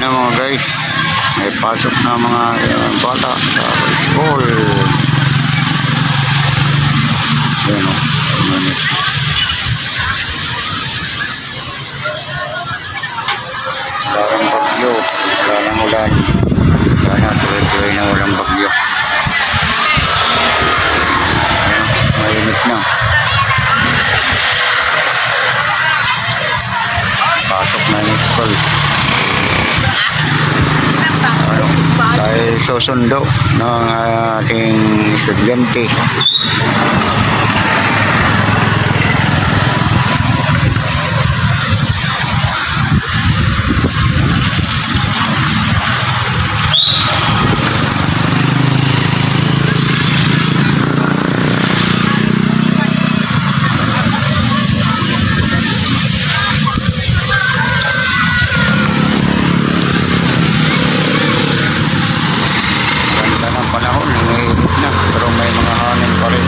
na mga guys, may pasok na mga uh, bata sa school. Ayan o, minute. Larang bagyo, larang ulan. Sana tuloy-tuloy na walang bagyo. Ayan, mainit na. Pasok na yung school. Tayo susundo ng ating estudyante. Ganda ng panahon, nangyayinit na, pero may mga hangin pa rin.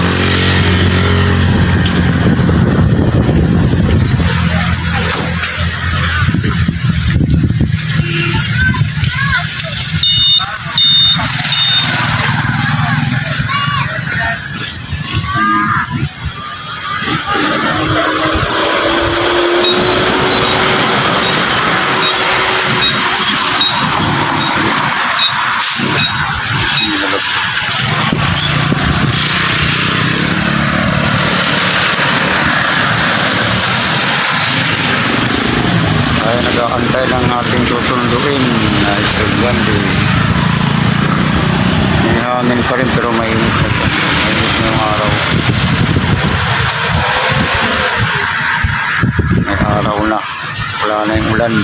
Ay nag-aantay ng ating susunduin na estudyante. May hangin pa rin pero mainit na siya. Mainit na yung araw. May araw na. Wala na yung ulan.